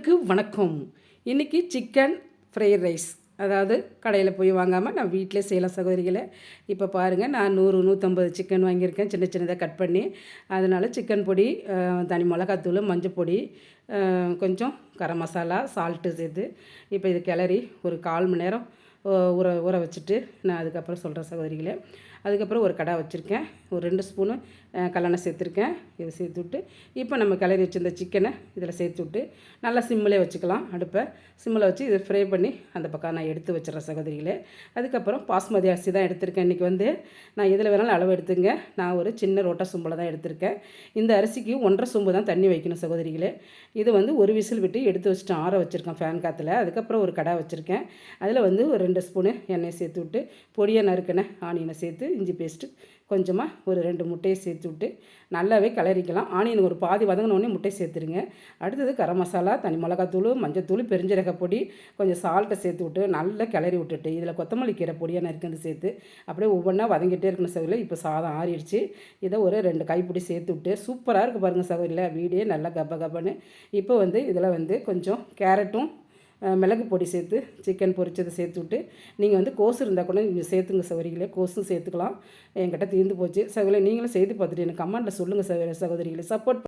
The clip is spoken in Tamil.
அனைவருக்கு வணக்கம். இன்றைக்கி சிக்கன் ஃப்ரைட் ரைஸ் அதாவது கடையில் போய் வாங்காமல் நான் வீட்டிலே செய்யலாம் சகோதரிகளை. இப்போ பாருங்கள் நான் நூறு நூற்றம்பது சிக்கன் வாங்கியிருக்கேன். சின்ன சின்னதாக கட் பண்ணி அதனால் சிக்கன் பொடி தனி மிளகாத்தூள் மஞ்சள் பொடி கொஞ்சம் கரம் மசாலா சால்ட்டு சேர்த்து இப்போ இது கிளறி ஒரு கால் மணி நேரம் ஊற ஊற வச்சுட்டு நான் அதுக்கப்புறம் சொல்கிறேன் சகோதரிகளே. அதுக்கப்புறம் ஒரு கடை வச்சுருக்கேன். ஒரு ரெண்டு ஸ்பூனு கல்லெண்ணெய் சேர்த்துருக்கேன். இதை சேர்த்து விட்டு இப்போ நம்ம கிளறி வச்சுருந்த சிக்கனை இதில் சேர்த்து விட்டு நல்லா சிம்மிலே வச்சுக்கலாம் அடுப்பை. சிம்மில் வச்சு இதை ஃப்ரை பண்ணி அந்த பக்கம் நான் எடுத்து வச்சிடுறேன் சகோதரிகளே. அதுக்கப்புறம் பாஸ்மதி அரிசி தான் எடுத்திருக்கேன். இன்றைக்கி வந்து நான் எதில் வேணாலும் அளவு எடுத்துங்க. நான் ஒரு சின்ன ரோட்டா சொம்பில் தான் எடுத்திருக்கேன். இந்த அரிசிக்கு ஒன்றரை சொம்பு தான் தண்ணி வைக்கணும் சகோதரிகளே. இது வந்து ஒரு விசில் விட்டு எடுத்து வச்சுட்டு ஆற வச்சுருக்கேன் ஃபேன் காற்றுல அதுக்கப்புறம் ஒரு கடை வச்சுருக்கேன். அதில் வந்து ஒரு ரெண்டு ஸ்பூனு எண்ணெய் சேர்த்து விட்டு பொடியை நறுக்கின ஆனியனை சேர்த்து இஞ்சி பேஸ்ட்டு கொஞ்சமாக ஒரு ரெண்டு முட்டையை சேர்த்து விட்டு நல்லாவே கிளறிக்கலாம். ஆனியன் ஒரு பாதி வதங்கினோடனே முட்டை சேர்த்துருங்க அடுத்தது கரம் மசாலா தனி மிளகாத்தூள் மஞ்சத்தூள் பெருஞ்சீரக பொடி கொஞ்சம் சால்ட்டை சேர்த்து விட்டு நல்லா கிளறி விட்டுட்டு இதில் கொத்தமல்லி கீரை பொடியாக நறுக்கிறது சேர்த்து அப்படியே ஒவ்வொன்றா வதங்கிட்டே இருக்கணும் சகோதரில் இப்போ சாதம் ஆறிடுச்சு. இதை ஒரு ரெண்டு கைப்பிடி சேர்த்து விட்டு சூப்பராக இருக்குது பாருங்கள் சகோதரில் வீடியே நல்லா கப்ப கப்பன்னு இப்போ வந்து இதில் வந்து கொஞ்சம் கேரட்டும் மிளகு பொடி சேர்த்து சிக்கன் பொரிச்சதை சேர்த்து விட்டு நீங்கள் வந்து கோஸ் இருந்தால் கூட நீங்கள் சேர்த்துங்க சகோதரிகளே கோஸும் சேர்த்துக்கலாம். என்கிட்ட தீர்ந்து போச்சு. சகோதரி நீங்களும் செய்து பார்த்துட்டு எனக்கு கமெண்ட்டில் சொல்லுங்கள் சகோதரி சப்போர்ட்